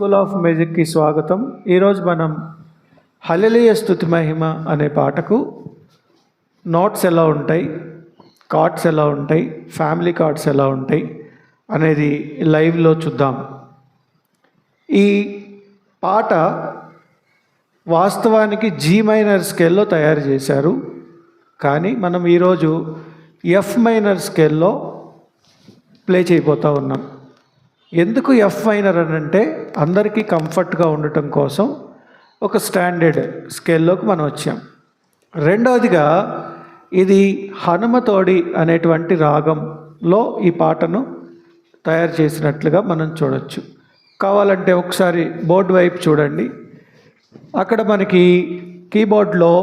School of మ్యూజిక్కి స్వాగతం. ఈరోజు మనం హలలియ స్థుతి మహిమ అనే పాటకు నోట్స్ ఎలా ఉంటాయి కార్డ్స్ ఎలా ఉంటాయి ఫ్యామిలీ కార్డ్స్ ఎలా ఉంటాయి అనేది లైవ్లో చూద్దాం. ఈ పాట వాస్తవానికి జీ మైనర్ స్కేల్లో తయారు చేశారు. కానీ మనం ఈరోజు ఎఫ్ మైనర్ స్కేల్లో ప్లే చేయబోతూ ఉన్నాం. ఎందుకు ఎఫ్ మైనర్ అని అంటే అందరికీ కంఫర్ట్గా ఉండటం కోసం ఒక స్టాండర్డ్ స్కేల్లోకి మనం వచ్చాం. రెండవదిగా ఇది హనుమతోడి అనేటువంటి రాగంలో ఈ పాటను తయారు చేసినట్లుగా మనం చూడొచ్చు. కావాలంటే ఒకసారి బోర్డు వైపు చూడండి. అక్కడ మనకి కీబోర్డ్లో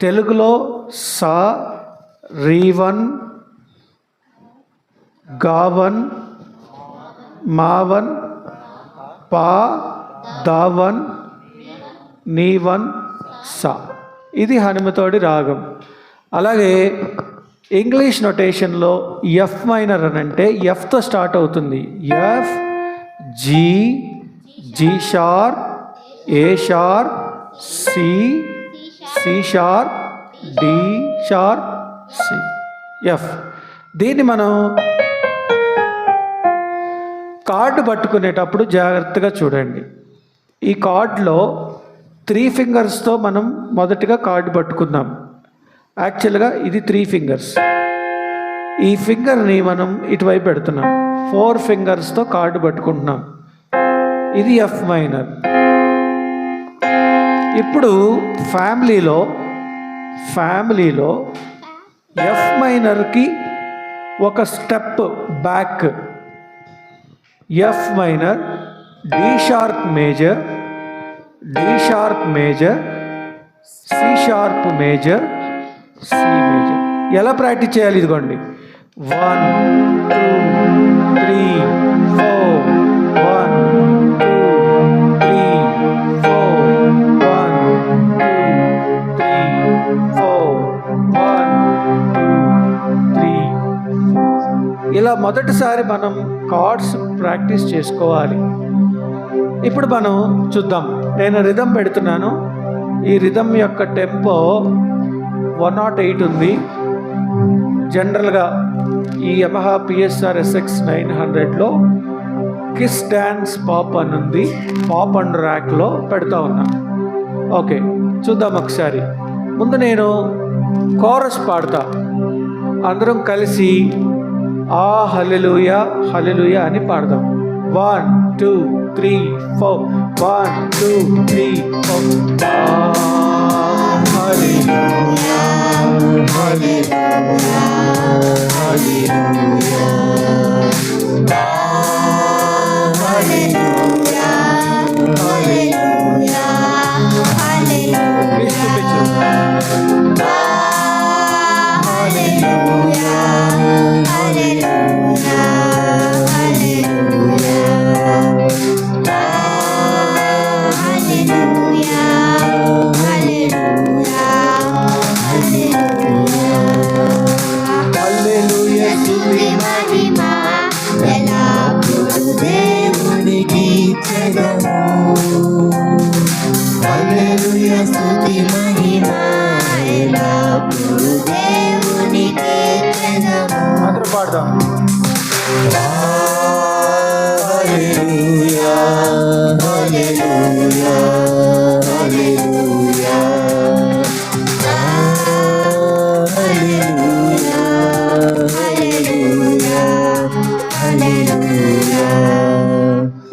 తెలుగులో సా రీవన్ గావన్ మావన్ పా దావన్ నీవన్ సా. ఇది హనుమతోడి రాగం. అలాగే ఇంగ్లీష్ నొటేషన్లో ఎఫ్ మైనర్ అని అంటే ఎఫ్తో స్టార్ట్ అవుతుంది. F G G sharp A sharp C C sharp D sharp C. F. దీన్ని మనం కార్డు పట్టుకునేటప్పుడు జాగ్రత్తగా చూడండి. ఈ కార్డులో త్రీ ఫింగర్స్తో మనం మొదటిగా కార్డు పట్టుకుందాం. యాక్చువల్గా ఇది త్రీ ఫింగర్స్. ఈ ఫింగర్ని మనం ఇటువైపు పెడుతున్నాం. ఫోర్ ఫింగర్స్తో కార్డు పట్టుకుంటున్నాం. ఇది ఎఫ్ మైనర్. ఇప్పుడు ఫ్యామిలీలో ఫ్యామిలీలో ఎఫ్ మైనర్కి ఒక step back F minor D sharp major D sharp major C sharp major C major ఎలా ప్రాక్టీస్ చేయాలి ఇదిగోండి? One two three four one two three four one two three four one two three ఇలా మొదటిసారి మనం cards practice చేసుకోవాలి. ఇప్పుడు మనం చూద్దాం. నేను రిధం పెడుతున్నాను. ఈ రిధం యొక్క టెంపో వన్ నాట్ ఎయిట్ ఉంది. జనరల్గా ఈ యమహా పిఎస్ఆర్ ఎస్ఎక్స్ నైన్ హండ్రెడ్లో కిస్ డ్యాన్స్ పాప్ అని ఉంది. పాప్ అండ్ ర్యాక్లో పెడతా ఉన్నా. ఓకే చూద్దాం ఒకసారి. ముందు నేను కోరస్ పాడతా. అందరం కలిసి ఆ హలెలుయ హలెలుయ అని పాడదాం one two three four one two three four hallelujah Hallelujah.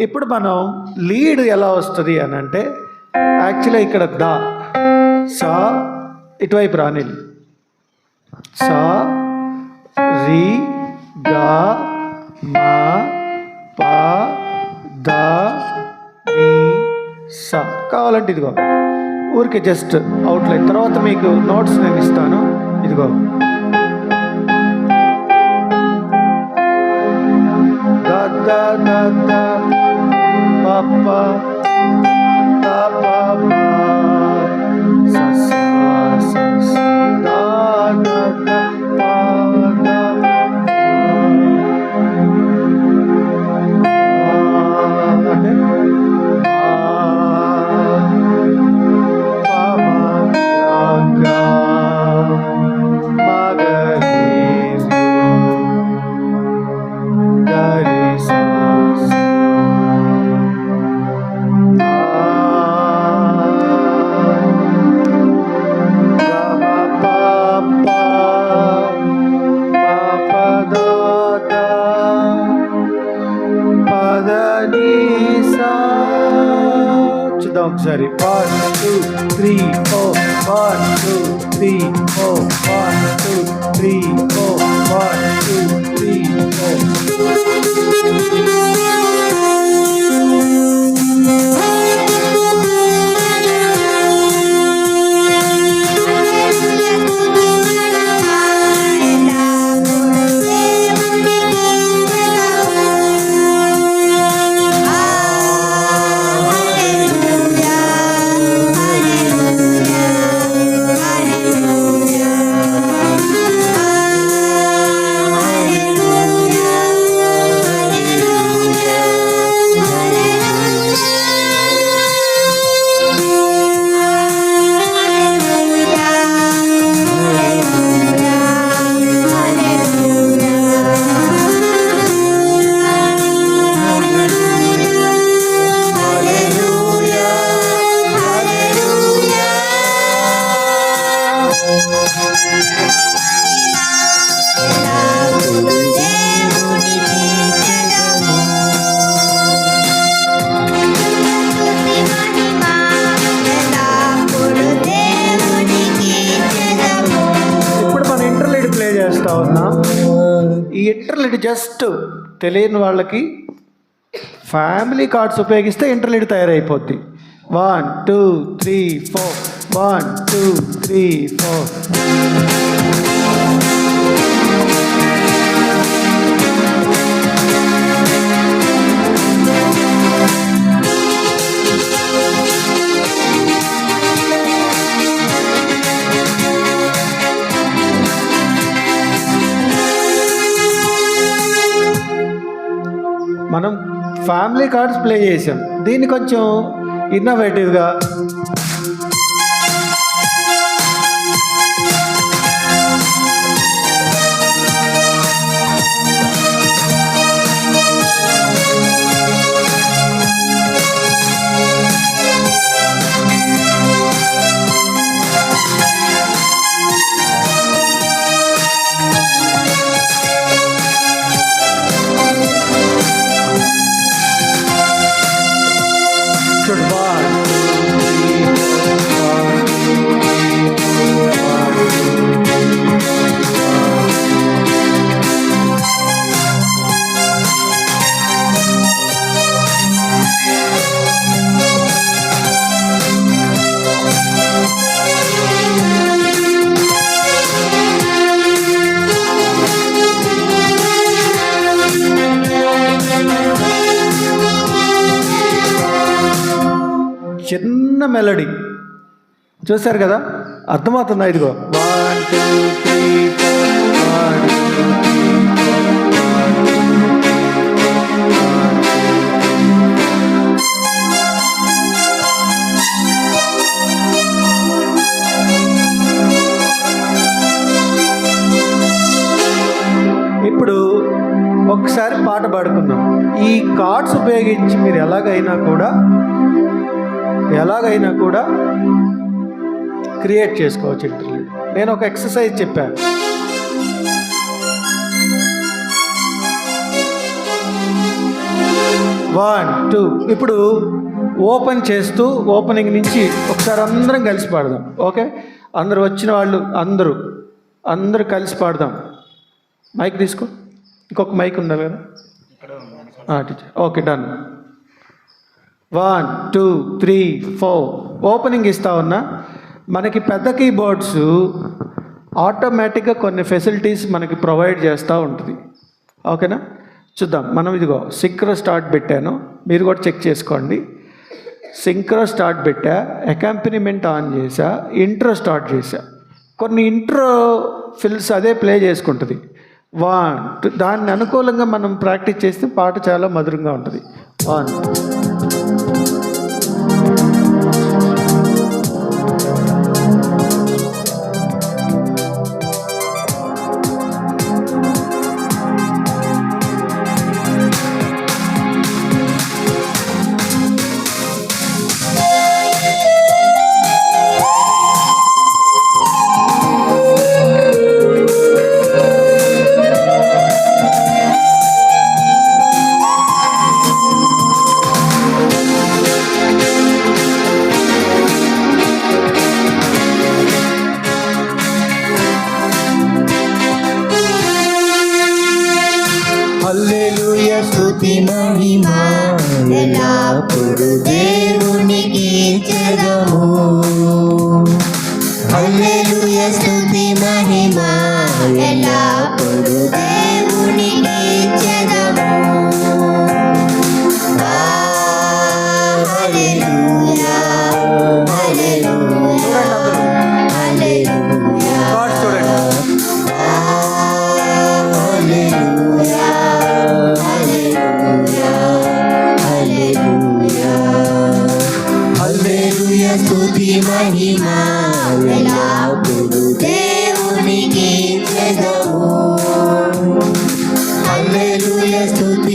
ఇప్పుడు మనం లీడ్ ఎలా వస్తుంది అని అంటే యాక్చువల్గా ఇక్కడ ద సా ఇటువైపు రానిల్ సా రి గా మా పా ద ని సా. కావాలంటే ఇదిగో ఊరికే జస్ట్ అవుట్లైన్ తర్వాత మీకు నోట్స్ నేను ఇస్తాను. ఇదిగో. ద ద ద da tapa, tapa. Internet interlude just తెలియని వాళ్ళకి ఫ్యామిలీ కార్డ్స్ ఉపయోగిస్తే interlude తయారైపోద్ది. One two three four. One two three four. Family cards play చేసాం దీన్ని కొంచెం ఇన్నోవేటివ్గా మెలడీ చూశారు కదా? అర్థమవుతుందా ఇదిగో? One two three four one ఇప్పుడు ఒకసారి పాట పాడుకుందాం. ఈ కార్డ్స్ ఉపయోగించి మీరు ఎలాగైనా కూడా ఎలాగైనా కూడా క్రియేట్ చేసుకోవచ్చు ఇంటర్వ్యూ. నేను ఒక ఎక్సర్సైజ్ చెప్పాను. One two. ఇప్పుడు ఓపెన్ చేస్తూ ఓపెనింగ్ నుంచి ఒకసారి అందరం కలిసి పాడదాం. ఓకే? అందరు వచ్చిన వాళ్ళు అందరూ అందరూ కలిసి పాడదాం. మైక్ తీసుకో. ఇంకొక మైక్ ఉండాలి కదా? Teacher. Okay done. One two three four. Opening ఇస్తా ఉన్నా. మనకి పెద్ద కీబోర్డ్స్ ఆటోమేటిక్గా కొన్ని ఫెసిలిటీస్ మనకి ప్రొవైడ్ చేస్తూ ఉంటుంది. ఓకేనా చూద్దాం. మనం ఇదిగో సింక్రో స్టార్ట్ పెట్టాను. మీరు కూడా చెక్ చేసుకోండి. సింక్రో స్టార్ట్ పెట్టా. అకాంపినిమెంట్ ఆన్ చేసా ఇంట్రో స్టార్ట్ చేసా కొన్ని ఇంట్రో ఫిల్స్ అదే ప్లే చేసుకుంటుంది. వన్ దాన్ని అనుకూలంగా మనం ప్రాక్టీస్ చేస్తే పాట చాలా మధురంగా ఉంటుంది. వన్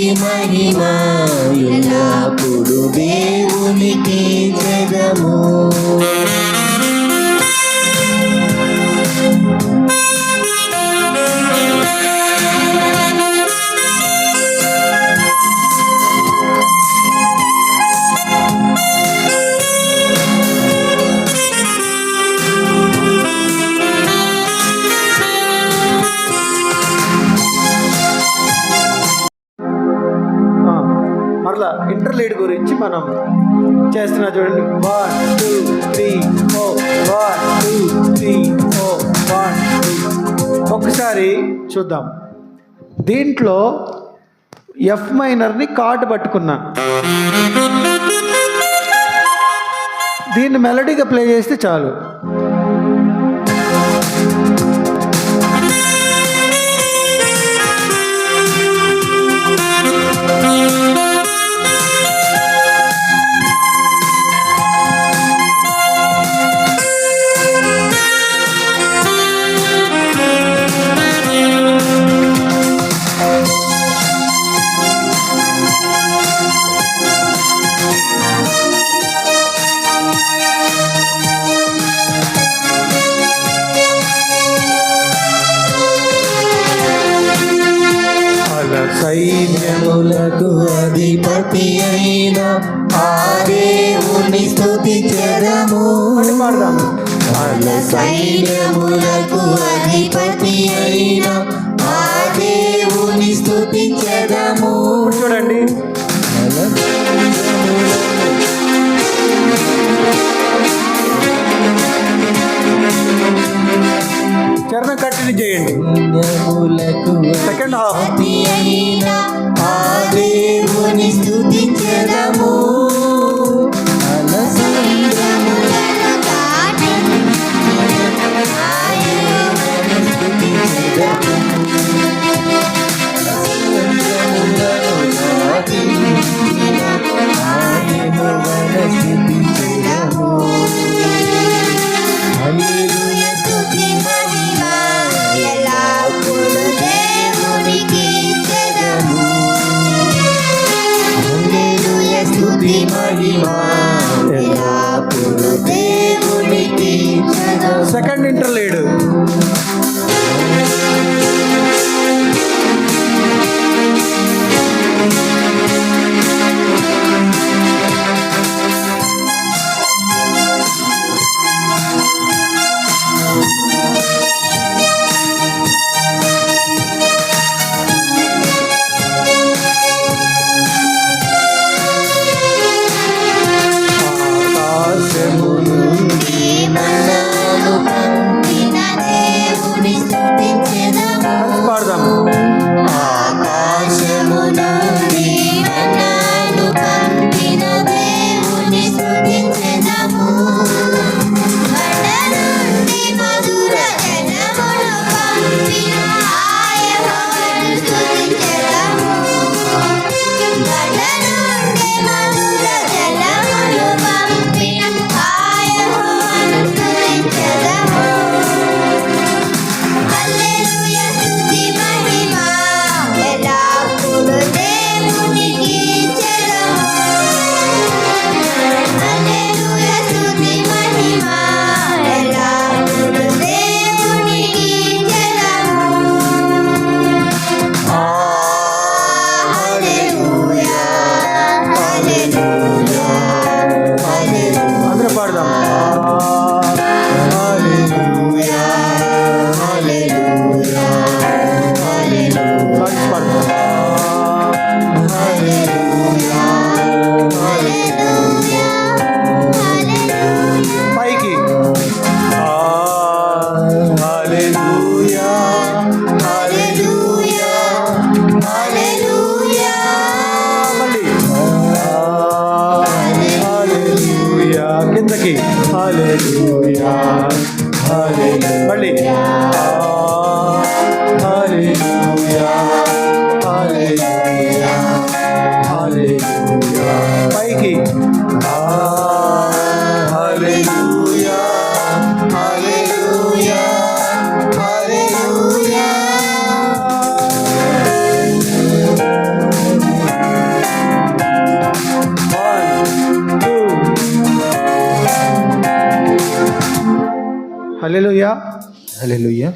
దేవునికి మహిమ ఎల్లప్పుడు దేవునికి జగము. మరలా ఇంటర్లీడ్ గురించి మనం చేస్తున్నా చూడండి. One two three four one two three four one ఒకసారి చూద్దాం. దీంట్లో ఎఫ్ మైనర్ని కార్డు పట్టుకున్నాను దీన్ని మెలడీగా ప్లే చేస్తే చాలు. దేవుని అని పాడదాం. అల సైన్యములకు అధిపతి అయిన ఆ దేవుని చూడండి. చరణం కంటిన్యూ చేయండి. సెకండ్ హాఫ్ దేవుని సెకండ్ ఇంటర్లీడ్ அலையலுயா அலையலுயா